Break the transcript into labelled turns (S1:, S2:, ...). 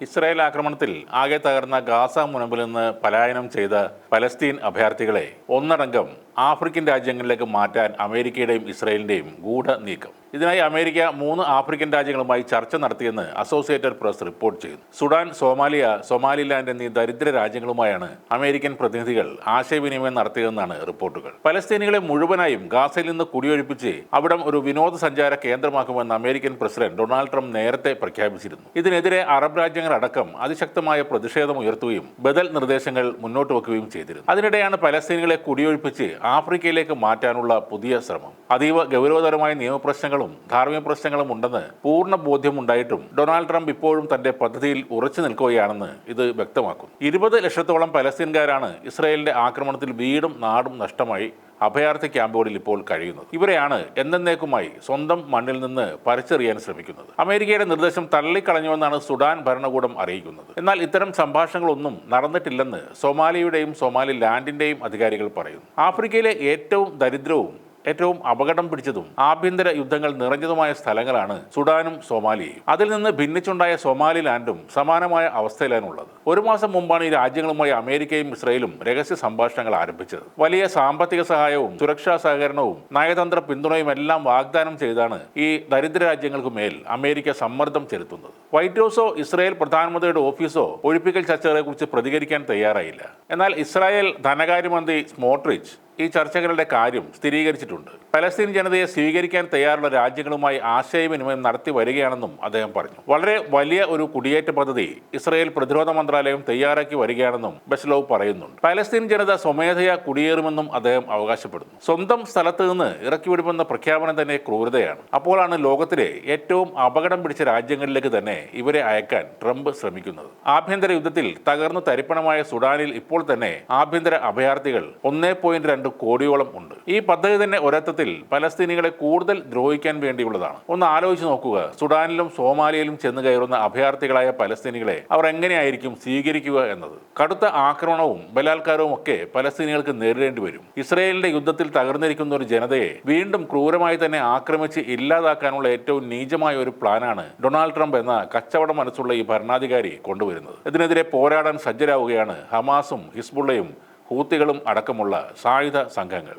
S1: Israel ആക്രമണത്തിൽ ആകെ തകർന്ന ഗാസ മുനമ്പിൽ നിന്ന് പലായനം ചെയ്ത പലസ്തീൻ അഭയാർത്ഥികളെ ഒന്നടങ്കം ആഫ്രിക്കൻ രാജ്യങ്ങളിലേക്ക് മാറ്റാൻ അമേരിക്കയുടെയും ഇസ്രായേലിന്റെയും ഗൂഢ നീക്കം. ഇതിനായി അമേരിക്ക മൂന്ന് ആഫ്രിക്കൻ രാജ്യങ്ങളുമായി ചർച്ച നടത്തിയെന്ന് അസോസിയേറ്റഡ് പ്രസ് റിപ്പോർട്ട് ചെയ്യുന്നു. സുഡാൻ സോമാലിയ സൊമാലിലാൻഡ് എന്നീ ദരിദ്ര രാജ്യങ്ങളുമായാണ് അമേരിക്കൻ പ്രതിനിധികൾ ആശയവിനിമയം നടത്തിയതെന്നാണ് റിപ്പോർട്ടുകൾ. പലസ്തീനികളെ മുഴുവനായും ഗാസയിൽ നിന്ന് കുടിയൊഴിപ്പിച്ച് അവിടം ഒരു വിനോദസഞ്ചാര കേന്ദ്രമാക്കുമെന്ന് അമേരിക്കൻ പ്രസിഡന്റ് ഡൊണാൾഡ് ട്രംപ് നേരത്തെ പ്രഖ്യാപിച്ചിരുന്നു. ഇതിനെതിരെ അറബ് രാജ്യങ്ങളടക്കം അതിശക്തമായ പ്രതിഷേധം ഉയർത്തുകയും ബദൽ നിർദ്ദേശങ്ങൾ മുന്നോട്ട് വെക്കുകയും ചെയ്തിരുന്നു. അതിനിടെയാണ് പലസ്തീനികളെ കുടിയൊഴിപ്പിച്ച് ആഫ്രിക്കയിലേക്ക് മാറ്റാനുള്ള പുതിയ ശ്രമം. അതീവ ഗൗരവതരമായ നിയമപ്രശ്നങ്ങളും ധാർമ്മിക പ്രശ്നങ്ങളും ഉണ്ടെന്ന് പൂർണ ബോധ്യമുണ്ടായിട്ടും ഡൊണാൾഡ് ട്രംപ് ഇപ്പോഴും തന്റെ പദ്ധതിയിൽ ഉറച്ചു നിൽക്കുകയാണെന്ന് ഇത് വ്യക്തമാക്കുന്നു. ഇരുപത് ലക്ഷത്തോളം പലസ്തീൻകാരാണ് ഇസ്രായേലിന്റെ ആക്രമണത്തിൽ വീടും നാടും നഷ്ടമായി അഭയാർത്ഥി ക്യാമ്പുകളിൽ ഇപ്പോൾ കഴിയുന്നത്. ഇവരെയാണ് എന്നേക്കുമായി സ്വന്തം മണ്ണിൽ നിന്ന് പറിച്ചെറിയാൻ ശ്രമിക്കുന്നത്. അമേരിക്കയുടെ നിർദ്ദേശം തള്ളിക്കളഞ്ഞുവെന്നാണ് സുഡാൻ ഭരണകൂടം അറിയിക്കുന്നത്. എന്നാൽ ഇത്തരം സംഭാഷണങ്ങളൊന്നും നടന്നിട്ടില്ലെന്ന് സൊമാലിയുടെയും സൊമാലി ലാൻഡിന്റെയും അധികാരികൾ പറയുന്നു. ആഫ്രിക്കയിലെ ഏറ്റവും ദരിദ്രവും ഏറ്റവും അപകടം പിടിച്ചതും ആഭ്യന്തര യുദ്ധങ്ങൾ നിറഞ്ഞതുമായ സ്ഥലങ്ങളാണ് സുഡാനും സോമാലിയയും. അതിൽ നിന്ന് ഭിന്നിച്ചുണ്ടായ സോമാലിലാൻഡും സമാനമായ അവസ്ഥയിലാണ് ഉള്ളത് ഒരു മാസം മുമ്പാണ് ഈ രാജ്യങ്ങളുമായി അമേരിക്കയും ഇസ്രയേലും രഹസ്യ സംഭാഷണങ്ങൾ ആരംഭിച്ചത്. വലിയ സാമ്പത്തിക സഹായവും സുരക്ഷാ സഹകരണവും നയതന്ത്ര പിന്തുണയും എല്ലാം വാഗ്ദാനം ചെയ്താണ് ഈ ദരിദ്ര രാജ്യങ്ങൾക്ക് മേൽ അമേരിക്ക സമ്മർദ്ദം ചെലുത്തുന്നത്. വൈറ്റ് ഹൗസോ ഇസ്രായേൽ പ്രധാനമന്ത്രിയുടെ ഓഫീസോ ഒഴിപ്പിക്കൽ ചർച്ചകളെക്കുറിച്ച് പ്രതികരിക്കാൻ തയ്യാറായില്ല. എന്നാൽ ഇസ്രായേൽ ധനകാര്യമന്ത്രി സ്മോട്രിച്ച് ഈ ചർച്ചകളുടെ കാര്യം സ്ഥിരീകരിച്ചിട്ടുണ്ട്. പലസ്തീൻ ജനതയെ സ്വീകരിക്കാൻ തയ്യാറുള്ള രാജ്യങ്ങളുമായി ആശയവിനിമയം നടത്തി വരികയാണെന്നും അദ്ദേഹം പറഞ്ഞു. വളരെ വലിയ ഒരു കുടിയേറ്റ പദ്ധതി ഇസ്രായേൽ പ്രതിരോധ മന്ത്രാലയം തയ്യാറാക്കി വരികയാണെന്നും ബെസ്ലോവ് പറയുന്നുണ്ട്. പലസ്തീൻ ജനത സ്വമേധയാ കുടിയേറുമെന്നും അദ്ദേഹം അവകാശപ്പെടുന്നു. സ്വന്തം സ്ഥലത്ത് നിന്ന് ഇറക്കിവിടുമെന്ന പ്രഖ്യാപനം തന്നെ ക്രൂരതയാണ്. അപ്പോഴാണ് ലോകത്തിലെ ഏറ്റവും അപകടം പിടിച്ച രാജ്യങ്ങളിലേക്ക് തന്നെ ഇവരെ അയക്കാൻ ട്രംപ് ശ്രമിക്കുന്നത്. ആഭ്യന്തര യുദ്ധത്തിൽ തകർന്നു തരിപ്പണമായ സുഡാനിൽ ഇപ്പോൾ തന്നെ ആഭ്യന്തര അഭയാർത്ഥികൾ ഒന്നേ പോയിന്റ് രണ്ട് കോടിയോളം ഉണ്ട്. ഈ പദ്ധതി തന്നെ ഒരർത്ഥത്തിൽ പലസ്തീനികളെ കൂടുതൽ ദ്രോഹിക്കാൻ വേണ്ടിയുള്ളതാണ്. ഒന്ന് ആലോചിച്ച് നോക്കുക. സുഡാനിലും സോമാലിയയിലും ചെന്ന് കയറുന്ന അഭയാർത്ഥികളായ പലസ്തീനികളെ അവർ എങ്ങനെയായിരിക്കും സ്വീകരിക്കുക എന്നത്. കടുത്ത ആക്രമണവും ബലാത്കാരവും ഒക്കെ പലസ്തീനികൾക്ക് നേരിടേണ്ടി വരും. ഇസ്രയേലിന്റെ യുദ്ധത്തിൽ തകർന്നിരിക്കുന്ന ഒരു ജനതയെ വീണ്ടും ക്രൂരമായി തന്നെ ആക്രമിച്ച് ഇല്ലാതാക്കാനുള്ള ഏറ്റവും നീചമായ ഒരു പ്ലാനാണ് ഡൊണാൾഡ് ട്രംപ് എന്ന കച്ചവട മനസ്സുള്ള ഈ ഭരണാധികാരി കൊണ്ടുവരുന്നത്. ഇതിനെതിരെ പോരാടാൻ സജ്ജരാവുകയാണ് ഹമാസും ഹിസ്ബുള്ളയും ഹൂത്തികളും അടക്കമുള്ള സായുധ സംഘങ്ങൾ.